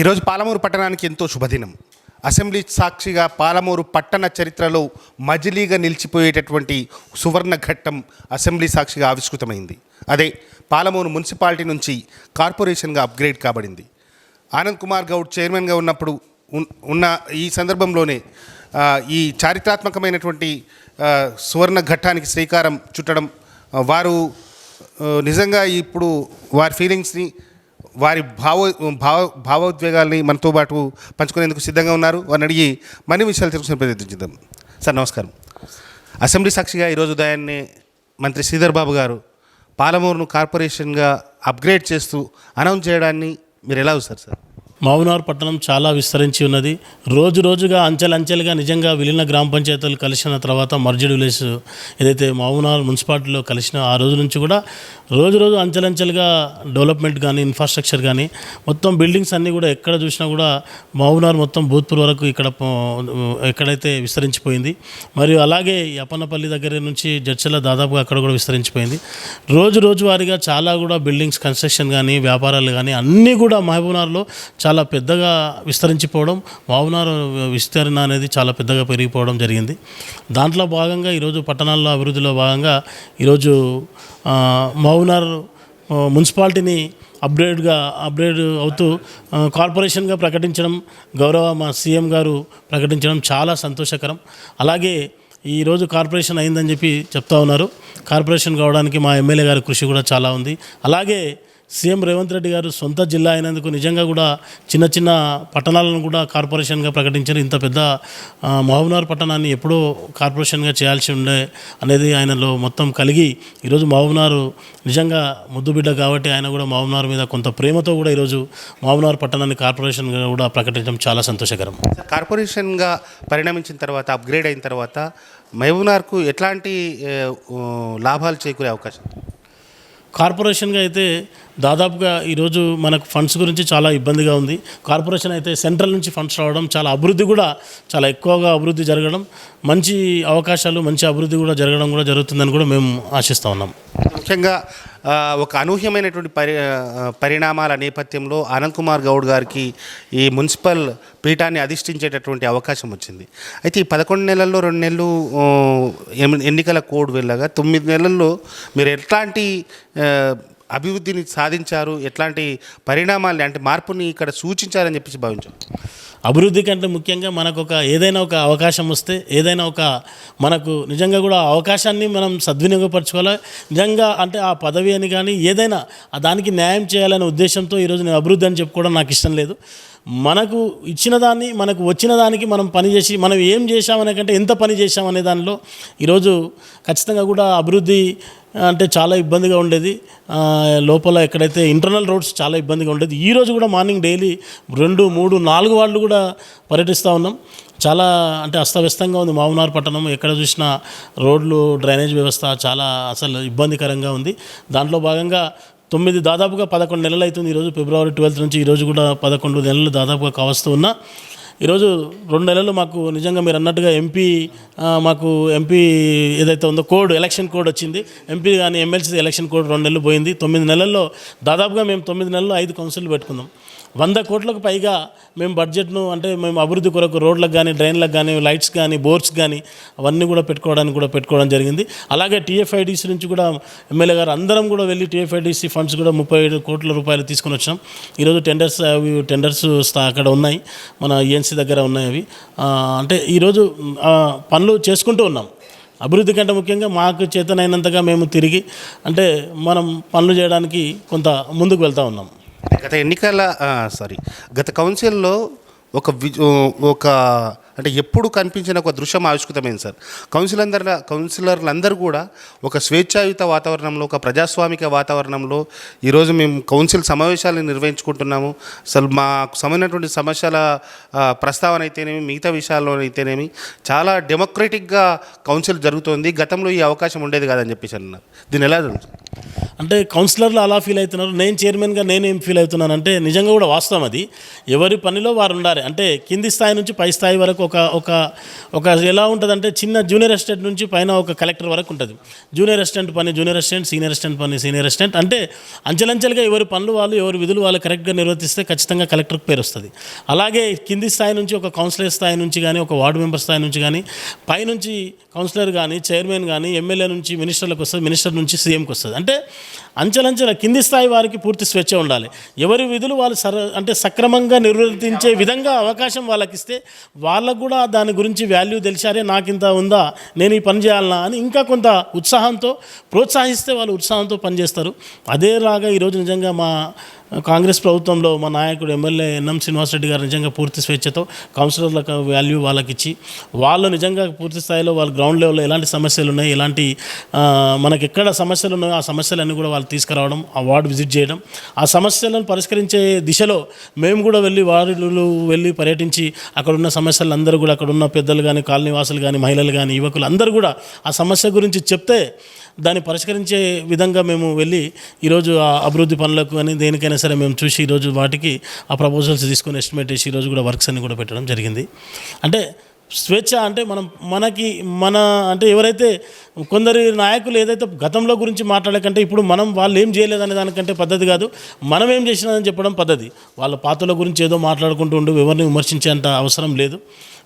ఈరోజు పాలమూరు పట్టణానికి ఎంతో శుభదినం. అసెంబ్లీ సాక్షిగా పాలమూరు పట్టణ చరిత్రలో మజిలీగా నిలిచిపోయేటటువంటి సువర్ణ ఘట్టం అసెంబ్లీ సాక్షిగా ఆవిష్కృతమైంది. అదే పాలమూరు మున్సిపాలిటీ నుంచి కార్పొరేషన్గా అప్గ్రేడ్ కాబడింది. ఆనంద్ కుమార్ గౌడ్ చైర్మన్గా ఉన్నప్పుడు ఉన్న ఈ సందర్భంలోనే ఈ చారిత్రాత్మకమైనటువంటి సువర్ణ ఘట్టానికి శ్రీకారం చుట్టడం వారు నిజంగా ఇప్పుడు వారి ఫీలింగ్స్ని వారి భావ భావ భావోద్వేగాల్ని మనతో పాటు పంచుకునేందుకు సిద్ధంగా ఉన్నారు. వారిని అడిగి మరిన్ని విషయాలు తెలుసుకునే ప్రయత్నించుదాం సార్ నమస్కారం. అసెంబ్లీ సాక్షిగా ఈరోజు ఉదయాన్నే మంత్రి శ్రీధర్ బాబు గారు పాలమూరును కార్పొరేషన్గా అప్గ్రేడ్ చేస్తూ అనౌన్స్ చేయడాన్ని మీరు ఎలా చూస్తారు సార్? మౌనార్ పట్టణం చాలా విస్తరించి ఉన్నది. రోజు రోజుగా అంచెలంచెలుగా నిజంగా విలీన గ్రామ పంచాయతీలు కలిసిన తర్వాత మర్జిడ్ విలేజ్ ఏదైతే మౌనార్ మున్సిపాలిటీలో కలిసిన ఆ రోజు నుంచి కూడా రోజు రోజు అంచెలంచెలుగా డెవలప్మెంట్ కానీ ఇన్ఫ్రాస్ట్రక్చర్ కానీ మొత్తం బిల్డింగ్స్ అన్నీ కూడా ఎక్కడ చూసినా కూడా మౌనార్ మొత్తం భూత్పూర్ వరకు ఇక్కడ పో- ఎక్కడైతే విస్తరించిపోయింది. మరియు అలాగే యపనపల్లి దగ్గర నుంచి జడ్చల దాదాపుగా అక్కడ కూడా విస్తరించిపోయింది. రోజు రోజువారీగా చాలా కూడా బిల్డింగ్స్ కన్స్ట్రక్షన్ కానీ వ్యాపారాలు కానీ అన్నీ కూడా మహబూబ్నార్లో చాలా చాలా పెద్దగా విస్తరించిపోవడం మహబూబ్నగర్ విస్తరణ అనేది చాలా పెద్దగా పెరిగిపోవడం జరిగింది. దాంట్లో భాగంగా ఈరోజు పట్టణాల్లో అభివృద్ధిలో భాగంగా ఈరోజు మౌనార్ మున్సిపాలిటీని అప్గ్రేడ్గా అప్గ్రేడ్ అవుతూ కార్పొరేషన్గా ప్రకటించడం గౌరవ మా సీఎం గారు ప్రకటించడం చాలా సంతోషకరం. అలాగే ఈరోజు కార్పొరేషన్ అయిందని చెప్పి చెప్తా ఉన్నారు. కార్పొరేషన్ కావడానికి మా ఎమ్మెల్యే గారి కృషి కూడా చాలా ఉంది. అలాగే సీఎం రేవంత్ రెడ్డి గారు సొంత జిల్లా అయినందుకు నిజంగా కూడా చిన్న చిన్న పట్టణాలను కూడా కార్పొరేషన్గా ప్రకటించారు. ఇంత పెద్ద మహబూబ్నగర్ పట్టణాన్ని ఎప్పుడో కార్పొరేషన్గా చేయాల్సి ఉండే అనేది ఆయనలో మొత్తం కలిగి ఈరోజు మహబూబ్నగర్ నిజంగా ముద్దుబిడ్డ కాబట్టి ఆయన కూడా మహబూబ్నగర్ మీద కొంత ప్రేమతో కూడా ఈరోజు మహబూబ్నగర్ పట్టణాన్ని కార్పొరేషన్గా కూడా ప్రకటించడం చాలా సంతోషకరం. కార్పొరేషన్గా పరిణమించిన తర్వాత అప్గ్రేడ్ అయిన తర్వాత మహబూబ్నగర్కు ఎట్లాంటి లాభాలు చేకూరే అవకాశం? కార్పొరేషన్గా అయితే దాదాపుగా ఈరోజు మనకు ఫండ్స్ గురించి చాలా ఇబ్బందిగా ఉంది. కార్పొరేషన్ అయితే సెంట్రల్ నుంచి ఫండ్స్ రావడం చాలా అభివృద్ధి కూడా చాలా ఎక్కువగా అభివృద్ధి జరగడం మంచి అవకాశాలు మంచి అభివృద్ధి కూడా జరగడం కూడా జరుగుతుందని కూడా మేము ఆశిస్తూ ఉన్నాం. ముఖ్యంగా ఒక అనూహ్యమైనటువంటి పరి పరిణామాల నేపథ్యంలో ఆనంద్ కుమార్ గౌడ్ గారికి ఈ మున్సిపల్ పీఠాన్ని అధిష్ఠించేటటువంటి అవకాశం వచ్చింది. అయితే ఈ పదకొండు నెలల్లో రెండు నెలలు ఎన్నికల కోడ్ వెళ్ళగా తొమ్మిది నెలల్లో మీరు ఎట్లాంటి అభివృద్ధిని సాధించారు ఎట్లాంటి పరిణామాలు అంటే మార్పుని ఇక్కడ సూచించారని చెప్పేసి భావించాం. అభివృద్ధి కంటే ముఖ్యంగా మనకు ఒక ఏదైనా ఒక అవకాశం వస్తే ఏదైనా ఒక మనకు నిజంగా కూడా ఆ అవకాశాన్ని మనం సద్వినియోగపరచుకోవాలి? నిజంగా అంటే ఆ పదవి అని కానీ ఏదైనా దానికి న్యాయం చేయాలనే ఉద్దేశంతో ఈరోజు నేను అభివృద్ధి అని చెప్పుకోవడం నాకు ఇష్టం లేదు. మనకు ఇచ్చిన దాన్ని మనకు వచ్చిన దానికి మనం పని చేసి మనం ఏం చేశామనే కంటే ఎంత పని చేశామనే దానిలో ఈరోజు ఖచ్చితంగా కూడా అభివృద్ధి అంటే చాలా ఇబ్బందిగా ఉండేది. లోపల ఎక్కడైతే ఇంటర్నల్ రోడ్స్ చాలా ఇబ్బందిగా ఉండేది. ఈరోజు కూడా మార్నింగ్ డైలీ రెండు మూడు నాలుగు వాళ్ళు కూడా పర్యటిస్తూ ఉన్నాం. చాలా అంటే అస్తవ్యస్తంగా ఉంది. మామూనార్ పట్టణం ఎక్కడ చూసినా రోడ్లు డ్రైనేజ్ వ్యవస్థ చాలా అసలు ఇబ్బందికరంగా ఉంది. దాంట్లో భాగంగా తొమ్మిది దాదాపుగా పదకొండు నెలలు అవుతుంది. ఈరోజు ఫిబ్రవరి ట్వెల్త్ నుంచి ఈరోజు కూడా పదకొండు నెలలు దాదాపుగా కావస్తూ ఉన్నా. ఈరోజు రెండు నెలలు మాకు నిజంగా మీరు అన్నట్టుగా ఎంపీ మాకు ఎంపీ ఏదైతే ఉందో కోడ్ ఎలక్షన్ కోడ్ వచ్చింది. ఎంపీ కానీ ఎమ్మెల్సీ ఎలక్షన్ కోడ్ రెండు నెలలు పోయింది. తొమ్మిది నెలల్లో దాదాపుగా మేము తొమ్మిది నెలల్లో ఐదు కౌన్సిల్ పెట్టుకుందాం వంద కోట్లకు పైగా మేము బడ్జెట్ను అంటే మేము అభివృద్ధి కొరకు రోడ్లకు కానీ డ్రైన్లకు కానీ లైట్స్ కానీ బోర్డ్స్ కానీ అవన్నీ కూడా పెట్టుకోవడానికి కూడా పెట్టుకోవడం జరిగింది. అలాగే టీఎఫ్ఐడిసి నుంచి కూడా ఎమ్మెల్యే గారు అందరం కూడా వెళ్ళి టీఎఫ్ఐడిసి ఫండ్స్ కూడా ముప్పై ఏడు కోట్ల రూపాయలు తీసుకొని వచ్చాం ఈరోజు టెండర్స్ అవి టెండర్స్ స్థా- అక్కడ ఉన్నాయి. మన ఏఎన్సీ దగ్గర ఉన్నాయి అవి. అంటే ఈరోజు పనులు చేసుకుంటూ ఉన్నాం. అభివృద్ధి కంటే ముఖ్యంగా మాకు చేతనైనంతగా మేము తిరిగి అంటే మనం పనులు చేయడానికి కొంత ముందుకు వెళ్తూ ఉన్నాం. గత ఎన్నికల సారీ గత కౌన్సిల్లో ఒక వి- ఒక అంటే ఎప్పుడు కనిపించిన ఒక దృశ్యం ఆవిష్కృతమైంది సార్. కౌన్సిల్ కౌన్సిలర్లందరూ కూడా ఒక స్వేచ్ఛాయుత వాతావరణంలో ఒక ప్రజాస్వామిక వాతావరణంలో ఈరోజు మేము కౌన్సిల్ సమావేశాలను నిర్వహించుకుంటున్నాము. అసలు మాకు సంబంధించినటువంటి సమస్యల ప్రస్తావన అయితేనేమి మిగతా విషయాల్లోనైతేనేమి చాలా డెమోక్రటిక్గా కౌన్సిల్ జరుగుతోంది. గతంలో ఈ అవకాశం ఉండేది కాదని చెప్పేసి అన్నారు. దీన్ని ఎలా జరుగుతుంది అంటే కౌన్సిలర్లు అలా ఫీల్ అవుతున్నారు. నేను చైర్మన్గా నేను ఏం ఫీల్ అవుతున్నాను అంటే నిజంగా కూడా వాస్తవం అది. ఎవరి పనిలో వారు ఉండాలి. అంటే కింది స్థాయి నుంచి పై స్థాయి వరకు ఒక ఒక ఒక ఎలా ఉంటుందంటే చిన్న జూనియర్ అసిస్టెంట్ నుంచి పైన ఒక కలెక్టర్ వరకు ఉంటుంది. జూనియర్ అసిస్టెంట్ పని జూనియర్ అసిస్టెంట్ సీనియర్ అసిస్టెంట్ పని సీనియర్ అసిస్టెంట్ అంటే అంచెలంచెలుగా ఎవరి పనులు వాళ్ళు ఎవరి విధులు వాళ్ళు కరెక్ట్గా నిర్వర్తిస్తే ఖచ్చితంగా కలెక్టర్కి పేరు వస్తుంది. అలాగే కింది స్థాయి నుంచి ఒక కౌన్సిలర్ స్థాయి నుంచి కానీ ఒక వార్డు మెంబర్ స్థాయి నుంచి కానీ పైనుంచి కౌన్సిలర్ కానీ చైర్మన్ కానీ ఎమ్మెల్యే నుంచి మినిస్టర్లకు వస్తుంది మినిస్టర్ నుంచి సీఎంకి వస్తుంది. అంటే అంచెలంచెల కింది స్థాయి వారికి పూర్తి స్వేచ్ఛ ఉండాలి. ఎవరి విధులు వాళ్ళు సర అంటే సక్రమంగా నిర్వర్తించే విధంగా అవకాశం వాళ్ళకి ఇస్తే వాళ్ళకు కూడా దాని గురించి వాల్యూ తెలిసారే నాకు ఇంత ఉందా నేను ఈ పని చేయాలనా అని ఇంకా కొంత ఉత్సాహంతో ప్రోత్సహిస్తే వాళ్ళు ఉత్సాహంతో పనిచేస్తారు. అదే రాగా ఈరోజు నిజంగా మా కాంగ్రెస్ ప్రభుత్వంలో మా నాయకుడు ఎమ్మెల్యే ఎన్ఎం శ్రీనివాసరెడ్డి గారు నిజంగా పూర్తి స్వేచ్ఛతో కౌన్సిలర్లకు వాల్యూ వాళ్ళకి ఇచ్చి వాళ్ళు నిజంగా పూర్తి స్థాయిలో వాళ్ళు గ్రౌండ్ లెవెల్లో ఎలాంటి సమస్యలు ఉన్నాయి ఎలాంటి మనకి ఎక్కడ సమస్యలు ఉన్నాయో ఆ సమస్యలన్నీ కూడా వాళ్ళు తీసుకురావడం ఆ వార్డు విజిట్ చేయడం ఆ సమస్యలను పరిష్కరించే దిశలో మేము కూడా వెళ్ళి వార్డులు వెళ్ళి పర్యటించి అక్కడ ఉన్న సమస్యలు అందరూ కూడా అక్కడ ఉన్న పెద్దలు కానీ కాలనీవాసులు కానీ మహిళలు కానీ యువకులు అందరూ కూడా ఆ సమస్య గురించి చెప్తే దాన్ని పరిష్కరించే విధంగా మేము వెళ్ళి ఈరోజు ఆ అభివృద్ధి పనులకు కానీ దేనికైనా సరే మేము చూసి ఈరోజు వాటికి ఆ ప్రపోజల్స్ తీసుకొని ఎస్టిమేట్ చేసి ఈరోజు కూడా వర్క్స్ అన్ని కూడా పెట్టడం జరిగింది. అంటే స్వేచ్ఛ అంటే మనం మనకి మన అంటే ఎవరైతే కొందరి నాయకులు ఏదైతే గతంలో గురించి మాట్లాడకంటే ఇప్పుడు మనం వాళ్ళు ఏం చేయలేదనే దానికంటే పద్ధతి కాదు. మనం ఏం చేసినదని చెప్పడం పద్ధతి. వాళ్ళ పాత్రల గురించి ఏదో మాట్లాడుకుంటూ ఉండు ఎవరిని విమర్శించేంత అవసరం లేదు.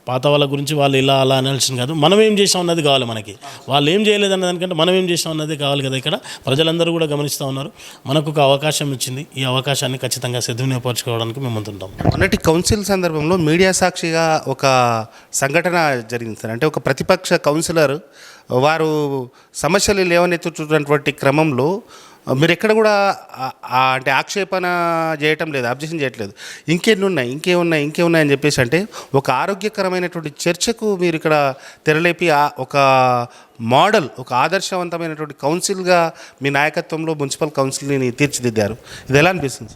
పాత వాళ్ళ గురించి వాళ్ళు ఇలా అలా అనాల్సింది కాదు. మనం ఏం చేసాం అన్నది కావాలి మనకి. వాళ్ళు ఏం చేయలేదన్న దానికంటే మనం ఏం చేసాం అన్నది కావాలి కదా ఇక్కడ. ప్రజలందరూ కూడా గమనిస్తూ ఉన్నారు. మనకు ఒక అవకాశం ఇచ్చింది. ఈ అవకాశాన్ని ఖచ్చితంగా సద్వినియోగపరచుకోవడానికి మేము ముందుంటాం. మొన్నటి కౌన్సిల్ సందర్భంలో మీడియా సాక్షిగా ఒక సంఘటన జరిగింది సార్. అంటే ఒక ప్రతిపక్ష కౌన్సిలర్ వారు సమస్యలు లేవనెత్తుతున్నటువంటి క్రమంలో మీరు ఎక్కడ కూడా అంటే ఆక్షేపణ చేయటం లేదు అబ్జెక్షన్ చేయట్లేదు ఇంకెన్ని ఉన్నాయి ఇంకేమున్నాయి ఇంకేమున్నాయి అని చెప్పేసి అంటే ఒక ఆరోగ్యకరమైనటువంటి చర్చకు మీరు ఇక్కడ తెరలేపి ఒక మోడల్ ఒక ఆదర్శవంతమైనటువంటి కౌన్సిల్గా మీ నాయకత్వంలో మున్సిపల్ కౌన్సిల్ని తీర్చిదిద్దారు. ఇది ఎలా అనిపిస్తుంది?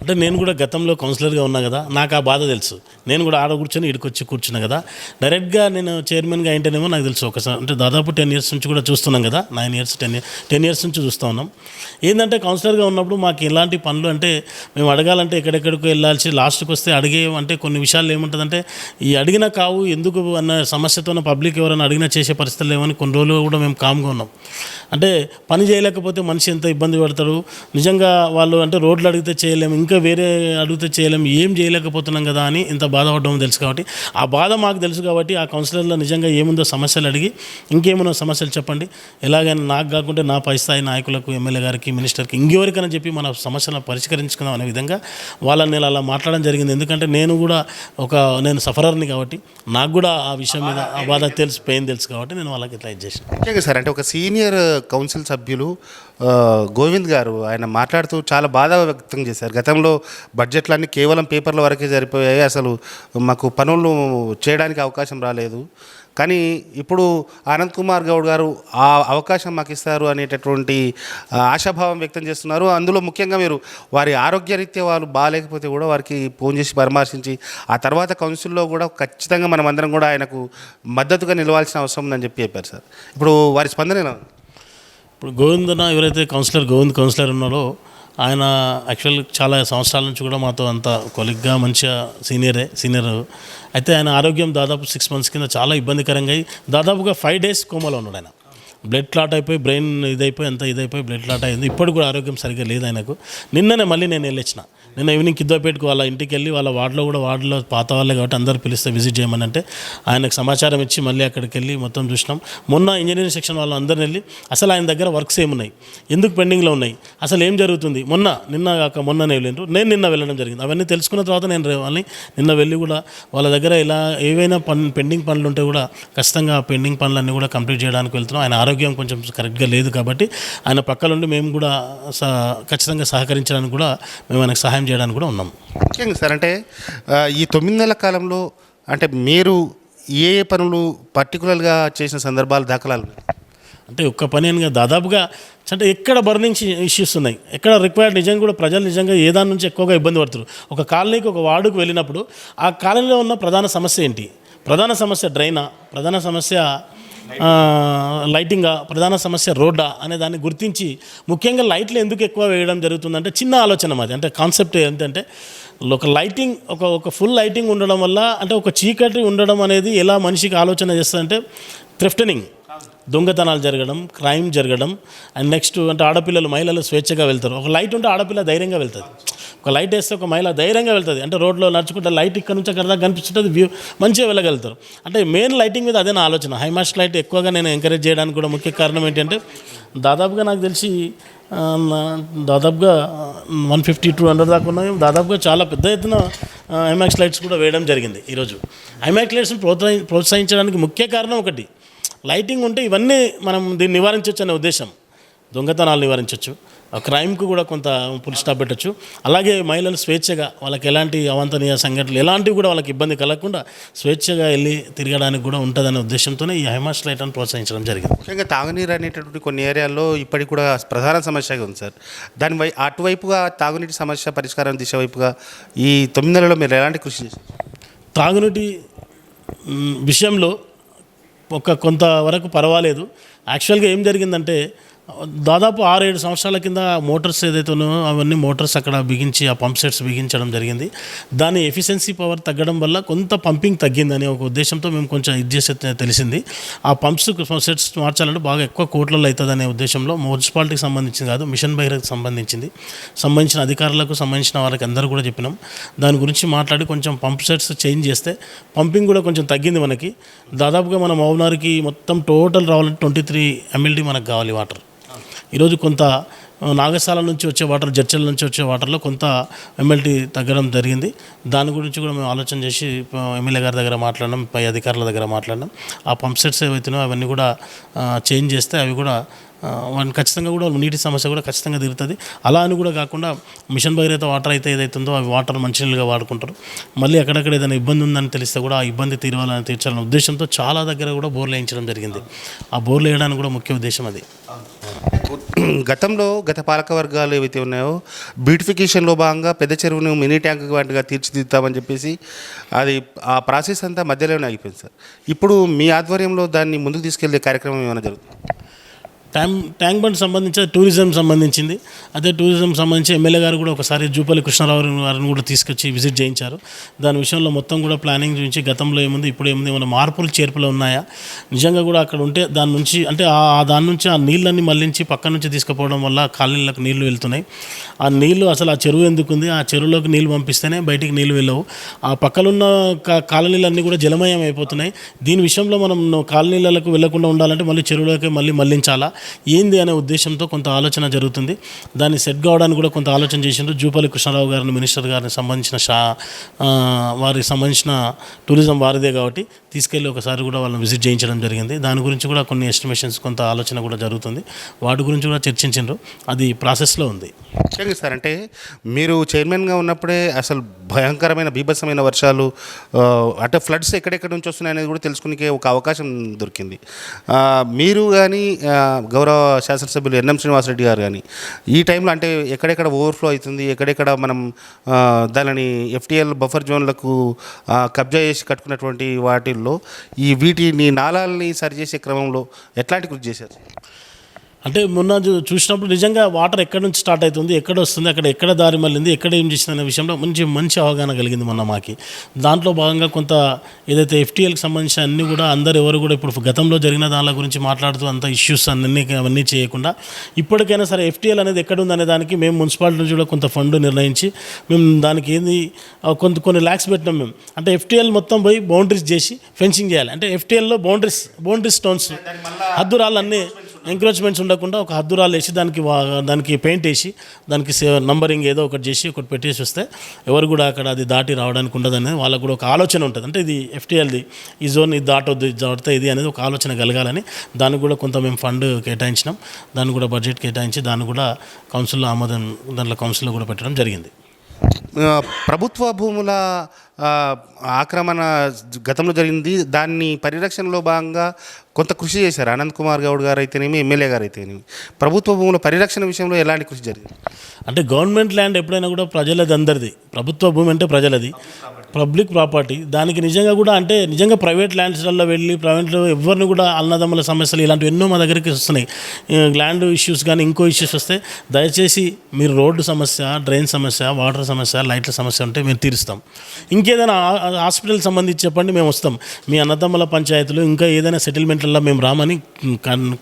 అంటే నేను కూడా గతంలో కౌన్సిలర్గా ఉన్నా కదా నాకు ఆ బాధ తెలుసు. నేను కూడా ఆడ కూర్చొని ఇడికొచ్చి కూర్చున్నా కదా. డైరెక్ట్గా నేను చైర్మన్గా అయింటేనేమో నాకు తెలుసు ఒకసారి అంటే దాదాపు టెన్ ఇయర్స్ నుంచి కూడా చూస్తున్నాం కదా nine years ten ten years నుంచి చూస్తూ ఉన్నాం. ఏంటంటే కౌన్సిలర్గా ఉన్నప్పుడు మాకు ఎలాంటి పనులు అంటే మేము అడగాలంటే ఎక్కడెక్కడికి వెళ్ళాల్సి లాస్ట్కి వస్తే అడిగే అంటే కొన్ని విషయాలు ఏముంటుందంటే ఈ అడిగినా కావు ఎందుకు అన్న సమస్యతో పబ్లిక్ ఎవరైనా అడిగినా చేసే పరిస్థితులు లేవని కొన్ని రోజులు కూడా మేము కామ్గా ఉన్నాం. అంటే పని చేయలేకపోతే మనిషి ఎంత ఇబ్బంది పడతాడు? నిజంగా వాళ్ళు అంటే రోడ్లు అడిగితే చేయలేము ఇంకా వేరే అడిగితే చేయలేము ఏం చేయలేకపోతున్నాం కదా అని ఇంత బాధపడడం తెలుసు కాబట్టి ఆ బాధ మాకు తెలుసు కాబట్టి ఆ కౌన్సిలర్లో నిజంగా ఏముందో సమస్యలు అడిగి ఇంకేమున్నా సమస్యలు చెప్పండి. ఎలాగైనా నాకు కాకుండా నా పై స్థాయి నాయకులకు ఎమ్మెల్యే గారికి మినిస్టర్కి ఇంకెవరికైనా చెప్పి మన సమస్యలను పరిష్కరించుకుందాం అనే విధంగా వాళ్ళని నేను అలా మాట్లాడడం జరిగింది. ఎందుకంటే నేను కూడా ఒక నేను సఫరర్ని కాబట్టి నాకు కూడా ఆ విషయం మీద ఆ బాధ తెలిసిపోయింది తెలుసు కాబట్టి నేను వాళ్ళకి ఇట్లా చేశాను చేసిన ముఖ్యంగా సార్ అంటే ఒక సీనియర్ కౌన్సిల్ సభ్యులు గోవింద్ గారు ఆయన మాట్లాడుతూ చాలా బాధ వ్యక్తం చేశారు. గతంలో బడ్జెట్లన్నీ కేవలం పేపర్ల వరకే సరిపోయాయి అసలు మాకు పనులు చేయడానికి అవకాశం రాలేదు. కానీ ఇప్పుడు అనంత్ కుమార్ గౌడ్ గారు ఆ అవకాశం మాకు ఇస్తారు అనేటటువంటి ఆశాభావం వ్యక్తం చేస్తున్నారు. అందులో ముఖ్యంగా మీరు వారి ఆరోగ్యరీత్యా వాళ్ళు బాగాలేకపోతే కూడా వారికి ఫోన్ చేసి పరామర్శించి ఆ తర్వాత కౌన్సిల్లో కూడా ఖచ్చితంగా మనం అందరం కూడా ఆయనకు మద్దతుగా నిలవాల్సిన అవసరం ఉందని చెప్పి చెప్పారు సార్. ఇప్పుడు వారి స్పందన ఇప్పుడు గోవిందన ఎవరైతే కౌన్సిలర్ గోవింద్ కౌన్సిలర్ ఉన్నారో ఆయన యాక్చువల్ చాలా సంవత్సరాల నుంచి కూడా మాతో అంత కొలిగ్గా మంచిగా సీనియరే సీనియర్. అయితే ఆయన ఆరోగ్యం దాదాపు సిక్స్ మంత్స్ కింద చాలా ఇబ్బందికరంగా అయ్యి దాదాపుగా ఫైవ్ డేస్ కోమలో ఉన్నాడు ఆయన. బ్లడ్ క్లాట్ అయిపోయి బ్రెయిన్ ఇదైపోయి అంత ఇదైపోయి బ్లడ్ క్లాట్ అయింది. ఇప్పుడు కూడా ఆరోగ్యం సరిగ్గా లేదు ఆయనకు. నిన్ననే మళ్ళీ నేను వెళ్ళొచ్చిన. నేను ఈవినింగ్ కిద్దోపేటకు వాళ్ళ ఇంటికి వెళ్ళి వాళ్ళ వార్డులో కూడా వార్డులో పాత వాళ్ళే కాబట్టి అందరు పిలిస్తే విజిట్ చేయమని అంటే ఆయనకు సమాచారం ఇచ్చి మళ్ళీ అక్కడికి వెళ్ళి మొత్తం చూసినాం. మొన్న ఇంజనీరింగ్ సెక్షన్ వాళ్ళు అందరిని వెళ్ళి అసలు ఆయన దగ్గర వర్క్స్ ఏమున్నాయి? ఎందుకు పెండింగ్లో ఉన్నాయి? అసలు ఏం జరుగుతుంది? మొన్న నిన్న కాక మొన్ననే వెళ్ళిండ్రు. నేను నిన్న వెళ్ళడం జరిగింది. అవన్నీ తెలుసుకున్న తర్వాత నేను రే- వాళ్ళని నిన్న వెళ్ళి కూడా వాళ్ళ దగ్గర ఇలా ఏవైనా పన్ పెండింగ్ పనులు ఉంటే కూడా ఖచ్చితంగా పెండింగ్ పనులన్నీ కూడా కంప్లీట్ చేయడానికి వెళ్తున్నాం. ఆయన ఆరోగ్యం కొంచెం కరెక్ట్గా లేదు కాబట్టి ఆయన పక్కలుండి మేము కూడా స- ఖచ్చితంగా సహకరించడానికి కూడా మేము ఆయనకు సహాయం చేయడానికి కూడా ఉన్నాం ముఖ్యంగా సార్ అంటే ఈ తొమ్మిది నెలల కాలంలో అంటే మీరు ఏ ఏ పనులు పర్టికులర్గా చేసిన సందర్భాలు దాఖలాలు? అంటే ఒక్క పని అని దాదాపుగా అంటే ఎక్కడ బర్నింగ్ ఇష్యూస్ ఉన్నాయి? ఎక్కడ రిక్వైర్డ్ నిజంగా కూడా ప్రజలు నిజంగా ఏ దాని నుంచి ఎక్కువగా ఇబ్బంది పడుతున్నారు? ఒక కాలనీకి ఒక వార్డుకు వెళ్ళినప్పుడు ఆ కాలనీలో ఉన్న ప్రధాన సమస్య ఏంటి? ప్రధాన సమస్య డ్రైనా? ప్రధాన సమస్య లైటింగా ప్రధాన సమస్య రోడ్డా అనే దాన్ని గుర్తించి ముఖ్యంగా లైట్లు ఎందుకు ఎక్కువ వేయడం జరుగుతుందంటే చిన్న ఆలోచన మాది. అంటే కాన్సెప్ట్ ఏంటంటే ఒక లైటింగ్ ఒక ఒక ఫుల్ లైటింగ్ ఉండడం వల్ల అంటే ఒక చీకటి ఉండడం అనేది ఎలా మనిషికి ఆలోచన చేస్తుందంటే థ్రిఫ్టనింగ్ దొంగతనాలు జరగడం క్రైమ్ జరగడం అండ్ నెక్స్ట్ అంటే ఆడపిల్లలు మహిళలు స్వేచ్ఛగా వెళ్తారు. ఒక లైట్ ఉంటే ఆడపిల్ల ధైర్యంగా వెళ్తుంది. ఒక లైట్ వేస్తే ఒక మహిళ ధైర్యంగా వెళ్తుంది. అంటే రోడ్లో నడుచుకుంటే లైట్ ఇక్కడ నుంచి అక్కడ దాకా కనిపిస్తుంటుంది వ్యూ మంచిగా వెళ్ళగలుగుతారు. అంటే మెయిన్ లైటింగ్ మీద అదే నా ఆలోచన హైమాస్ట్ లైట్ ఎక్కువగా నేను ఎంకరేజ్ చేయడానికి కూడా ముఖ్య కారణం ఏంటంటే దాదాపుగా నాకు తెలిసి దాదాపుగా వన్ ఫిఫ్టీ టూ హండ్రెడ్ దాకా ఉన్నాయి. దాదాపుగా చాలా పెద్ద ఎత్తున ఐమాక్స్ లైట్స్ కూడా వేయడం జరిగింది ఈరోజు. ఐమాక్స్ లైట్స్ని ప్రోత్సహి ప్రోత్సహించడానికి ముఖ్య కారణం ఒకటి. లైటింగ్ ఉంటే ఇవన్నీ మనం దీన్ని నివారించవచ్చు అనే ఉద్దేశం. దొంగతనాలు నివారించవచ్చు క్రైమ్కు కూడా కొంత పులి స్టాప్ పెట్టచ్చు. అలాగే మహిళలు స్వేచ్ఛగా వాళ్ళకి ఎలాంటి అవాంతనీయ సంఘటనలు ఎలాంటివి కూడా వాళ్ళకి ఇబ్బంది కలగకుండా స్వేచ్ఛగా వెళ్ళి తిరగడానికి కూడా ఉంటుందనే ఉద్దేశంతోనే ఈ హైమాస్ లైట్ అని ప్రోత్సహించడం జరిగింది. ముఖ్యంగా తాగునీరు అనేటటువంటి కొన్ని ఏరియాల్లో ఇప్పటికి కూడా ప్రధాన సమస్యగా ఉంది సార్. దాని వై అటువైపుగా తాగునీటి సమస్య పరిష్కారం దిశ వైపుగా ఈ తొమ్మిది నెలల్లో మీరు ఎలాంటి కృషి చేశారు? తాగునీటి విషయంలో ఒక కొంతవరకు పర్వాలేదు. యాక్చువల్గా ఏం జరిగిందంటే దాదాపు ఆరు ఏడు సంవత్సరాల కింద మోటార్స్ ఏదైతే ఉన్నాయో అవన్నీ మోటార్స్ అక్కడ బిగించి ఆ పంప్ సెట్స్ బిగించడం జరిగింది. దాని ఎఫిషియన్సీ పవర్ తగ్గడం వల్ల కొంత పంపింగ్ తగ్గిందని ఒక ఉద్దేశంతో మేము కొంచెం ఇది చేసే తెలిసింది. ఆ పంప్స్ సెట్స్ మార్చాలంటే బాగా ఎక్కువ కోట్లలో అవుతుందనే ఉద్దేశంలో మున్సిపాలిటీకి సంబంధించింది కాదు మిషన్ బహిరకు సంబంధించింది. సంబంధించిన అధికారులకు సంబంధించిన వాళ్ళకి అందరూ కూడా చెప్పినాం. దాని గురించి మాట్లాడి కొంచెం పంప్ సెట్స్ చేంజ్ చేస్తే పంపింగ్ కూడా కొంచెం తగ్గింది మనకి. దాదాపుగా మన మౌనార్కి మొత్తం టోటల్ రావాలంటే ట్వంటీ త్రీ ఎంఎల్డీ మనకు కావాలి వాటర్. ఈరోజు కొంత నాగశాల నుంచి వచ్చే వాటర్ జడ్చల నుంచి వచ్చే వాటర్లో కొంత ఎమ్మెల్టీ తగ్గడం జరిగింది. దాని గురించి కూడా మేము ఆలోచన చేసి ఎమ్మెల్యే గారి దగ్గర మాట్లాడినాం పై అధికారుల దగ్గర మాట్లాడినాం. ఆ పంప్ సెట్స్ ఏవైతున్నాయో అవన్నీ కూడా చేంజ్ చేస్తే అవి కూడా వాళ్ళని ఖచ్చితంగా కూడా నీటి సమస్య కూడా ఖచ్చితంగా తీరుతుంది. అలా అని కూడా కాకుండా మిషన్ భగీరథ వాటర్ అయితే ఏదైతుందో అవి వాటర్ మంచినీళ్ళుగా వాడుకుంటారు. మళ్ళీ అక్కడక్కడ ఏదైనా ఇబ్బంది ఉందని తెలిస్తే కూడా ఆ ఇబ్బంది తీరవాలని తీర్చాలనే ఉద్దేశంతో చాలా దగ్గర కూడా బోర్లు వేయించడం జరిగింది. ఆ బోర్లు వేయడానికి కూడా ముఖ్య ఉద్దేశం అది. గతంలో గత పాలక వర్గాలు ఏవైతే ఉన్నాయో బ్యూటిఫికేషన్లో భాగంగా పెద్ద చెరువును మినీ ట్యాంక్ వంటిగా తీర్చిదిద్దామని చెప్పేసి అది ఆ ప్రాసెస్ అంతా మధ్యలోనే ఆగిపోయింది సార్. ఇప్పుడు మీ ఆధ్వర్యంలో దాన్ని ముందుకు తీసుకెళ్ళే కార్యక్రమం ఏమైనా జరుగుతుంది? ట్యాంక్ ట్యాంక్ బండ్ సంబంధించి టూరిజం సంబంధించింది. అదే టూరిజం సంబంధించి ఎమ్మెల్యే గారు కూడా ఒకసారి జూపల్లి కృష్ణారావు గారిని కూడా తీసుకొచ్చి విజిట్ చేయించారు. దాని విషయంలో మొత్తం కూడా ప్లానింగ్ గురించి గతంలో ఏముంది ఇప్పుడు ఏముంది ఏమైనా మార్పులు చేర్పులు ఉన్నాయా? నిజంగా కూడా అక్కడ ఉంటే దాని నుంచి అంటే ఆ దాని నుంచి ఆ నీళ్ళన్నీ మళ్ళించి పక్క నుంచి తీసుకుపోవడం వల్ల కాలనీలకు నీళ్ళు వెళ్తున్నాయి. ఆ నీళ్ళు అసలు ఆ చెరువు ఎందుకుంది ఆ చెరువులోకి నీళ్ళు పంపిస్తేనే బయటికి నీళ్ళు వెళ్ళవు. ఆ పక్కలున్న కా- కాలనీలన్నీ కూడా జలమయం అయిపోతున్నాయి. దీని విషయంలో మనం కాలనీలకు వెళ్ళకుండా ఉండాలంటే మళ్ళీ చెరువులోకి మళ్ళీ మళ్ళించాలా? ఏంది అనే ఉద్దేశంతో కొంత ఆలోచన జరుగుతుంది. దాన్ని సెట్ కావడానికి కూడా కొంత ఆలోచన చేసిండ్రు. జూపల్లి కృష్ణారావు గారిని మినిస్టర్ గారిని సంబంధించిన షా వారికి సంబంధించిన టూరిజం వారిదే కాబట్టి తీసుకెళ్ళి ఒకసారి కూడా వాళ్ళని విజిట్ చేయించడం జరిగింది. దాని గురించి కూడా కొన్ని ఎస్టిమేషన్స్ కొంత ఆలోచన కూడా జరుగుతుంది. వాటి గురించి కూడా చర్చించిండ్రు. అది ప్రాసెస్లో ఉంది. ముఖ్యంగా సార్ అంటే మీరు చైర్మన్గా ఉన్నప్పుడే అసలు భయంకరమైన బీభత్సమైన వర్షాలు అంటే ఫ్లడ్స్ ఎక్కడెక్కడ నుంచి వస్తున్నాయి అనేది కూడా తెలుసుకునే ఒక అవకాశం దొరికింది. మీరు కానీ గౌరవ శాసనసభ్యులు ఎన్ఎం శ్రీనివాసరెడ్డి గారు కానీ ఈ టైంలో అంటే ఎక్కడెక్కడ ఓవర్ఫ్లో అవుతుంది ఎక్కడెక్కడ మనం దానిని ఎఫ్టీఎల్ బఫర్ జోన్లకు కబ్జా చేసి కట్టుకున్నటువంటి వాటిల్లో ఈ వీటిని నాళాలని సరిచేసే క్రమంలో ఎట్లాంటి కృషి చేశారు? అంటే మొన్న చూసినప్పుడు నిజంగా వాటర్ ఎక్కడి నుంచి స్టార్ట్ అవుతుంది ఎక్కడ వస్తుంది అక్కడ ఎక్కడ దారి మళ్ళింది ఎక్కడ ఏం చేసింది అనే విషయంలో మంచి మంచి అవగాహన కలిగింది మొన్న మాకి. దాంట్లో భాగంగా కొంత ఏదైతే ఎఫ్టీఎల్కి సంబంధించిన అన్ని కూడా అందరు ఎవరు కూడా ఇప్పుడు గతంలో జరిగిన దాని గురించి మాట్లాడుతూ అంత ఇష్యూస్ అన్నీ అవన్నీ చేయకుండా ఇప్పటికైనా సరే ఎఫ్టీఎల్ అనేది ఎక్కడ ఉంది అనే దానికి మేము మున్సిపాలిటీ నుంచి కూడా కొంత ఫండ్ నిర్ణయించి మేము దానికి ఏంది కొంత కొన్ని ల్యాక్స్ పెట్టినాం మేము. అంటే ఎఫ్టీఎల్ మొత్తం పోయి బౌండరీస్ చేసి ఫెన్సింగ్ చేయాలి. అంటే ఎఫ్టీఎల్లో బౌండరీస్ బౌండరీ స్టోన్స్ హద్దురాళ్ళు అన్నీ ఎంక్రోచ్మెంట్స్ ఉండకుండా ఒక హద్దురాలు వేసి దానికి దానికి పెయింట్ వేసి దానికి నంబరింగ్ ఏదో ఒకటి చేసి ఒకటి పెట్టేసి వస్తే ఎవరు కూడా అక్కడ అది దాటి రావడానికి ఉండదని వాళ్ళకు కూడా ఒక ఆలోచన ఉంటుంది. అంటే ఇది ఎఫ్టీఎల్ది ఈ జోన్ ఇది దాటొద్దు ఇది దాటితే ఇది అనేది ఒక ఆలోచన కలగాలని దానికి కూడా కొంత మేము ఫండ్ కేటాయించినాం. దాన్ని కూడా బడ్జెట్ కేటాయించి దాన్ని కూడా కౌన్సిల్లో ఆమోదం దాంట్లో కౌన్సిల్లో కూడా పెట్టడం జరిగింది. ప్రభుత్వ భూముల ఆక్రమణ గతంలో జరిగింది. దాన్ని పరిరక్షణలో భాగంగా కొంత కృషి చేశారు. అనంత్ కుమార్ గౌడ్ గారు అయితేనేమి ఎమ్మెల్యే గారు అయితేనేమి ప్రభుత్వ భూముల పరిరక్షణ విషయంలో ఎలాంటి కృషి జరిగింది? అంటే గవర్నమెంట్ ల్యాండ్ ఎప్పుడైనా కూడా ప్రజలది అందరిది. ప్రభుత్వ భూమి అంటే ప్రజలది. Public property. దానికి నిజంగా కూడా అంటే నిజంగా ప్రైవేట్ ల్యాండ్స్లలో వెళ్ళి ప్రైవేట్లో ఎవరిని కూడా అన్నదమ్ముల సమస్యలు ఇలాంటివి ఎన్నో మా దగ్గరికి వస్తున్నాయి. ల్యాండ్ ఇష్యూస్ కానీ ఇంకో ఇష్యూస్ వస్తే దయచేసి మీరు రోడ్డు సమస్య డ్రైన్ సమస్య వాటర్ సమస్య లైట్ల సమస్య ఉంటే మేము తీరుస్తాం. ఇంకేదైనా హాస్పిటల్ సంబంధించి చెప్పండి మేము వస్తాం. మీ అన్నదమ్ముల పంచాయతీలు ఇంకా ఏదైనా సెటిల్మెంట్లలో మేము రామని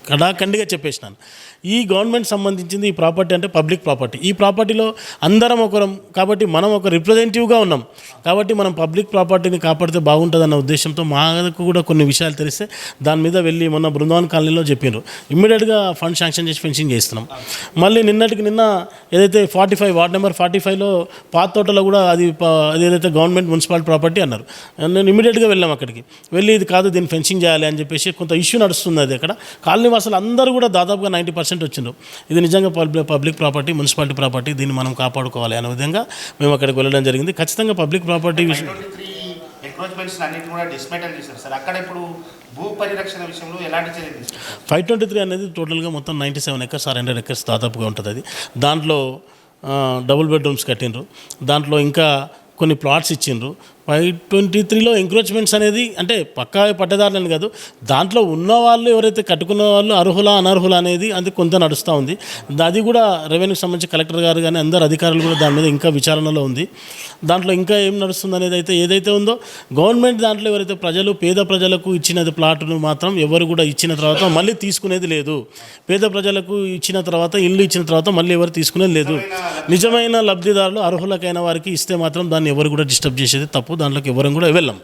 కడాఖండిగా చెప్పేసినాను. ఈ గవర్నమెంట్ సంబంధించింది ఈ ప్రాపర్టీ అంటే పబ్లిక్ ప్రాపర్టీ. ఈ ప్రాపర్టీలో అందరం ఒకరం కాబట్టి మనం ఒక రిప్రజెంటేటివ్గా ఉన్నాం. కాబట్టి మనం పబ్లిక్ ప్రాపర్టీని కాపాడితే బాగుంటుందన్న ఉద్దేశంతో మాకు కూడా కొన్ని విషయాలు తెలిస్తే దాని మీద వెళ్ళి మొన్న బృందావన్ కాలనీలో చెప్పిండ్రు ఇమ్మీడియట్గా ఫండ్ శాంక్షన్ చేసి ఫెన్సింగ్ చేస్తున్నాం. మళ్ళీ నిన్నటికి నిన్న ఏదైతే forty five ward number forty ఫైవ్లో పాత తోటలో కూడా అది అది ఏదైతే గవర్నమెంట్ మున్సిపాలిటీ ప్రాపర్టీ అన్నారు. నేను ఇమీడియట్గా వెళ్ళాం అక్కడికి. వెళ్ళి ఇది కాదు దీన్ని ఫెన్సింగ్ చేయాలి అని చెప్పేసి కొంత ఇష్యూ నడుస్తుంది అది అక్కడ. కాలనీ వాసులు అందరూ కూడా దాదాపుగా నైంటీ పర్సెంట్ వచ్చిండ్రు ఇది నిజంగా public public property municipality property దీన్ని మనం కాపాడుకోవాలి అనే విధంగా మేము అక్కడికి వెళ్ళడం జరిగింది. ఖచ్చితంగా పబ్లిక్ ప్రాపర్టీ విషయం ఫైవ్ ట్వంటీ త్రీ అనేది టోటల్గా మొత్తం ninety seven acres or hundred acres దాదాపుగా ఉంటుంది అది. దాంట్లో డబుల్ బెడ్రూమ్స్ కట్టిండ్రు. దాంట్లో ఇంకా కొన్ని ప్లాట్స్ ఇచ్చిండ్రు. ఫైవ్ ట్వంటీ త్రీలో ఎంక్రోచ్మెంట్స్ అనేది అంటే పక్కా పట్టదారులని కాదు దాంట్లో ఉన్న వాళ్ళు ఎవరైతే కట్టుకున్న వాళ్ళు అర్హుల అనర్హుల అనేది అది కొంత నడుస్తూ ఉంది. అది కూడా రెవెన్యూకి సంబంధించి కలెక్టర్ గారు కానీ అందరు అధికారులు కూడా దాని మీద ఇంకా విచారణలో ఉంది. దాంట్లో ఇంకా ఏం నడుస్తుంది అనేది అయితే ఏదైతే ఉందో గవర్నమెంట్ దాంట్లో ఎవరైతే ప్రజలు పేద ప్రజలకు ఇచ్చినది ప్లాట్ను మాత్రం ఎవరు కూడా ఇచ్చిన తర్వాత మళ్ళీ తీసుకునేది లేదు. పేద ప్రజలకు ఇచ్చిన తర్వాత ఇల్లు ఇచ్చిన తర్వాత మళ్ళీ ఎవరు తీసుకునేది లేదు. నిజమైన లబ్ధిదారులు అర్హులకైన వారికి ఇస్తే మాత్రం దాన్ని ఎవరు కూడా డిస్టర్బ్ చేసేది తప్పు దాంట్లోకి ఎవరం కూడా వెళ్ళం.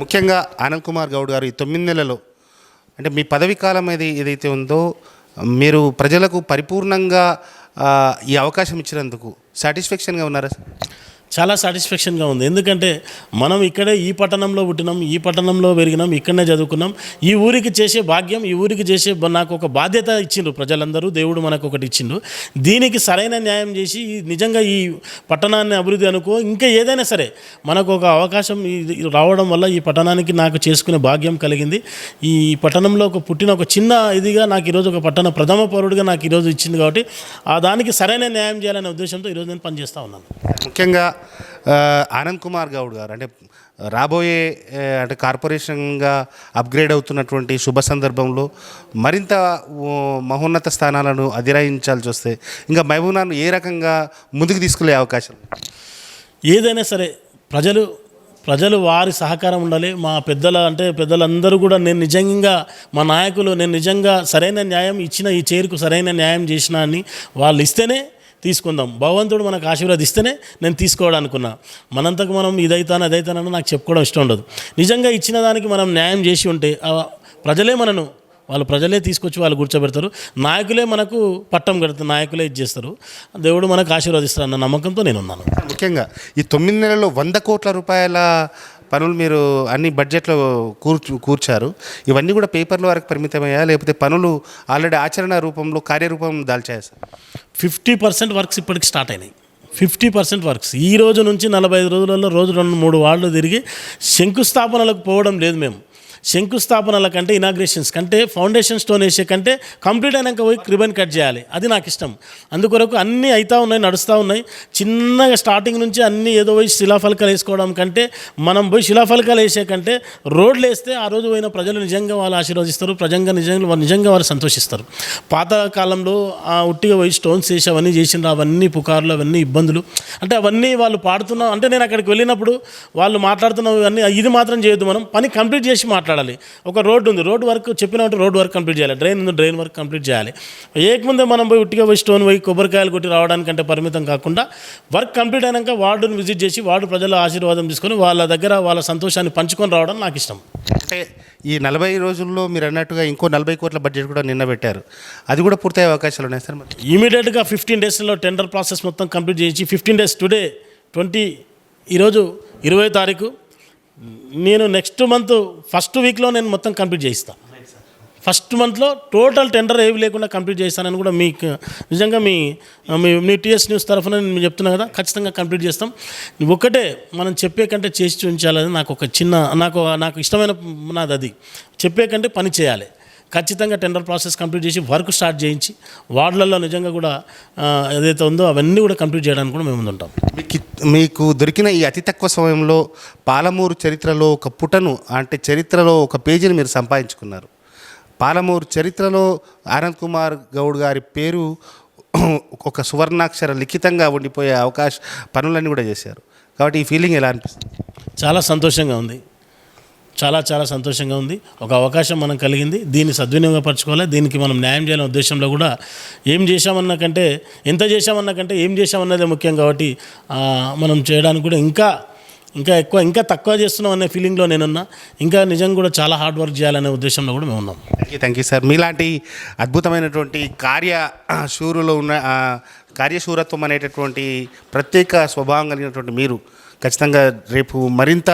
ముఖ్యంగా ఆనంద్ కుమార్ గౌడ్ గారు ఈ తొమ్మిది నెలలో అంటే మీ పదవి కాలం ఏది ఏదైతే ఉందో మీరు ప్రజలకు పరిపూర్ణంగా ఈ అవకాశం ఇచ్చినందుకు సాటిస్ఫాక్షన్గా ఉన్నారా సార్? చాలా సాటిస్ఫాక్షన్గా ఉంది. ఎందుకంటే మనం ఇక్కడే ఈ పట్టణంలో పుట్టినాం ఈ పట్టణంలో పెరిగినాం ఇక్కడనే చదువుకున్నాం. ఈ ఊరికి చేసే భాగ్యం ఈ ఊరికి చేసే నాకు ఒక బాధ్యత ఇచ్చిండ్రు ప్రజలందరూ దేవుడు మనకు ఒకటి ఇచ్చిండు. దీనికి సరైన న్యాయం చేసి ఈ నిజంగా ఈ పట్టణాన్ని అభివృద్ధి అనుకో ఇంకా ఏదైనా సరే మనకు ఒక అవకాశం రావడం వల్ల ఈ పట్టణానికి నాకు చేసుకునే భాగ్యం కలిగింది. ఈ పట్టణంలో ఒక పుట్టిన ఒక చిన్న ఇదిగా నాకు ఈరోజు ఒక పట్టణ ప్రథమ పౌరుడిగా నాకు ఈరోజు ఇచ్చింది కాబట్టి ఆ దానికి సరైన న్యాయం చేయాలనే ఉద్దేశంతో ఈరోజు నేను పనిచేస్తూ ఉన్నాను. ముఖ్యంగా ఆనంద్ కుమార్ గౌడ్ గారు అంటే రాబోయే అంటే కార్పొరేషన్గా అప్గ్రేడ్ అవుతున్నటువంటి శుభ సందర్భంలో మరింత మహోన్నత స్థానాలను అధిరాయించాల్సి వస్తే ఇంకా మహబూబ్నాను ఏ రకంగా ముందుకు తీసుకెళ్ళే అవకాశం? ఏదైనా సరే ప్రజలు ప్రజలు వారి సహకారం ఉండాలి. మా పెద్దల అంటే పెద్దలందరూ కూడా నేను నిజంగా మా నాయకులు నేను నిజంగా సరైన న్యాయం ఇచ్చిన ఈ చేరుకు సరైన న్యాయం చేసిన అని వాళ్ళు ఇస్తేనే తీసుకుందాం. భగవంతుడు మనకు ఆశీర్వదిస్తేనే నేను తీసుకోవాలనుకున్నా. మనంతకు మనం ఇదైతాను అదైతానని నాకు చెప్పుకోవడం ఇష్టం ఉండదు. నిజంగా ఇచ్చిన దానికి మనం న్యాయం చేసి ఉంటే ప్రజలే మనను వాళ్ళు ప్రజలే తీసుకొచ్చి వాళ్ళు కూర్చోబెడతారు. నాయకులే మనకు పట్టం కడతారు నాయకులే ఇది చేస్తారు. దేవుడు మనకు ఆశీర్వదిస్తారు అన్న నమ్మకంతో నేను ఉన్నాను ముఖ్యంగా ఈ తొమ్మిది నెలల్లో వంద కోట్ల రూపాయల పనులు మీరు అన్ని బడ్జెట్లో కూర్చు కూర్చారు. ఇవన్నీ కూడా పేపర్ల వరకు పరిమితమయ్యా లేకపోతే పనులు ఆల్రెడీ ఆచరణ రూపంలో కార్యరూపం దాల్చాయా సార్? ఫిఫ్టీ పర్సెంట్ వర్క్స్ ఇప్పటికి స్టార్ట్ అయినాయి. Fifty percent works. ఈ రోజు నుంచి నలభై ఐదు రోజులలో రోజు రెండు మూడు వాళ్ళు తిరిగి శంకుస్థాపనలకు పోవడం లేదు మేము. శంకుస్థాపనల కంటే ఇనాగ్రేషన్స్ కంటే ఫౌండేషన్ స్టోన్ వేసే కంటే కంప్లీట్ అయినాక పోయి క్రిబన్ కట్ చేయాలి. అది నాకు ఇష్టం. అందుకొరకు అన్నీ అవుతూ ఉన్నాయి నడుస్తూ ఉన్నాయి. చిన్నగా స్టార్టింగ్ నుంచి అన్నీ ఏదో పోయి శిలాఫలకాలు వేసుకోవడం కంటే మనం పోయి శిలాఫలకాలు వేసే కంటే రోడ్లు వేస్తే ఆ రోజు పోయిన ప్రజలు నిజంగా వాళ్ళు ఆశీర్వదిస్తారు. ప్రజంగా నిజంగా వాళ్ళు నిజంగా వారు సంతోషిస్తారు. పాత కాలంలో ఆ ఉట్టిగా పోయి స్టోన్స్ వేసి అవన్నీ చేసిండ్రు. అవన్నీ పుకార్లు అవన్నీ ఇబ్బందులు. అంటే అవన్నీ వాళ్ళు పాడుతున్న అంటే నేను అక్కడికి వెళ్ళినప్పుడు వాళ్ళు మాట్లాడుతున్న ఇవన్నీ ఇది మాత్రం చేయొద్దు మనం. పని కంప్లీట్ చేసి మాట్లాడాలి. ఒక రోడ్డు ఉంది. రోడ్ వర్క్ చెప్పినట్టు రోడ్ వర్క్ కంప్లీట్ చేయాలి. డ్రైన్ ఉంది డ్రైన్ వర్క్ కంప్లీట్ చేయాలి. ఏకముందే మనం పోయి ఉట్టిగా పోయి స్టోన్ పోయి కొబ్బరికాయలు కొట్టి రావడానికంటే పరిమితం కాకుండా వర్క్ కంప్లీట్ అయినాక వార్డుని విజిట్ చేసి వార్డు ప్రజల ఆశీర్వాదం తీసుకొని వాళ్ళ దగ్గర వాళ్ళ సంతోషాన్ని పంచుకొని రావడం నాకు ఇష్టం. అంటే ఈ నలభై రోజుల్లో మీరు అన్నట్టుగా ఇంకో నలభై కోట్ల బడ్జెట్ కూడా నిన్న పెట్టారు. అది కూడా పూర్తయ్యే అవకాశాలు ఉన్నాయి సార్ ఇమీడియట్గా ఫిఫ్టీన్ డేస్లో టెండర్ ప్రాసెస్ మొత్తం కంప్లీట్ చేయించి ఫిఫ్టీన్ డేస్ టుడే ట్వంటీ ఈరోజు ఇరవై తారీఖు నేను నెక్స్ట్ మంత్ ఫస్ట్ వీక్లో నేను మొత్తం కంప్లీట్ చేయిస్తాను ఫస్ట్ మంత్లో టోటల్ టెండర్ ఏవి లేకుండా కంప్లీట్ చేస్తానని కూడా మీకు నిజంగా మీ మీ మీ టీఎస్ న్యూస్ తరఫున నేను చెప్తున్నా కదా ఖచ్చితంగా కంప్లీట్ చేస్తాం. ఒకటే మనం చెప్పే కంటే చేసి చూపించాలని నాకు ఒక చిన్న నాకు నాకు ఇష్టమైన నాది అది చెప్పే కంటే పని చేయాలి. ఖచ్చితంగా టెండర్ ప్రాసెస్ కంప్లీట్ చేసి వర్క్ స్టార్ట్ చేయించి వార్డులలో నిజంగా కూడా ఏదైతే ఉందో అవన్నీ కూడా కంప్లీట్ చేయడానికి కూడా మేము ముందుంటాం మీకు మీకు దొరికిన ఈ అతి తక్కువ సమయంలో పాలమూరు చరిత్రలో ఒక పుటను అంటే చరిత్రలో ఒక పేజీని మీరు సంపాదించుకున్నారు. పాలమూరు చరిత్రలో ఆనంద్ కుమార్ గౌడ్ గారి పేరు ఒక సువర్ణాక్షర లిఖితంగా ఉండిపోయే అవకాశ పనులన్నీ కూడా చేశారు. కాబట్టి ఈ ఫీలింగ్ ఎలా అనిపిస్తుంది? చాలా సంతోషంగా ఉంది. చాలా చాలా సంతోషంగా ఉంది. ఒక అవకాశం మనం కలిగింది. దీన్ని సద్వినియోగపరచుకోవాలి. దీనికి మనం న్యాయం చేయాలనే ఉద్దేశంలో కూడా ఏం చేశామన్న కంటే ఎంత చేశామన్న కంటే ఏం చేశామన్నదే ముఖ్యం కాబట్టి మనం చేయడానికి కూడా ఇంకా ఇంకా ఎక్కువ ఇంకా తక్కువ చేస్తున్నాం అనే ఫీలింగ్లో నేనున్నా. ఇంకా నిజంగా కూడా చాలా హార్డ్ వర్క్ చేయాలనే ఉద్దేశంలో కూడా మేము ఉన్నాం thank you thank you sir మీలాంటి అద్భుతమైనటువంటి కార్య శూరులో ఉన్న కార్యశూరత్వం అనేటటువంటి ప్రత్యేక స్వభావం కలిగినటువంటి మీరు ఖచ్చితంగా రేపు మరింత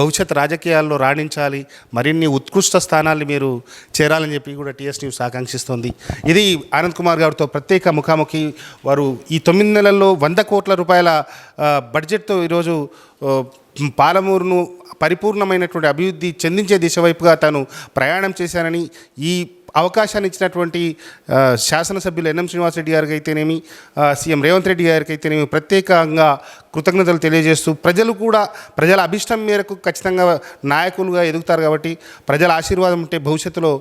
భవిష్యత్ రాజకీయాల్లో రాణించాలి మరిన్ని ఉత్కృష్ట స్థానాలు మీరు చేరాలని చెప్పి కూడా టీఎస్ న్యూస్ ఆకాంక్షిస్తోంది. ఇది ఆనంద్ కుమార్ గారితో ప్రత్యేక ముఖాముఖి. వారు ఈ తొమ్మిది నెలల్లో వంద కోట్ల రూపాయల బడ్జెట్తో ఈరోజు పాలమూరును పరిపూర్ణమైనటువంటి అభివృద్ధి చెందించే దిశ వైపుగా తాను ప్రయాణం చేశానని ఈ అవకాశాన్ని ఇచ్చినటువంటి శాసనసభ్యులు ఎన్ఎం శ్రీనివాసరెడ్డి గారికి అయితేనేమి సీఎం రేవంత్ రెడ్డి గారికి అయితేనేమి ప్రత్యేకంగా కృతజ్ఞతలు తెలియజేస్తూ ప్రజలు కూడా ప్రజల అభిష్టం మేరకు ఖచ్చితంగా నాయకులుగా ఎదుగుతారు కాబట్టి ప్రజల ఆశీర్వాదం ఉంటే భవిష్యత్తులో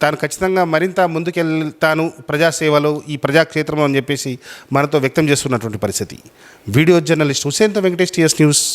తాను ఖచ్చితంగా మరింత ముందుకెళ్తాను ప్రజాసేవలో ఈ ప్రజాక్షేత్రంలో అని చెప్పేసి మనతో వ్యక్తం చేస్తున్నటువంటి పరిస్థితి. వీడియో జర్నలిస్ట్ హుసేన్తో వెంకటేష్ టీఎస్ న్యూస్.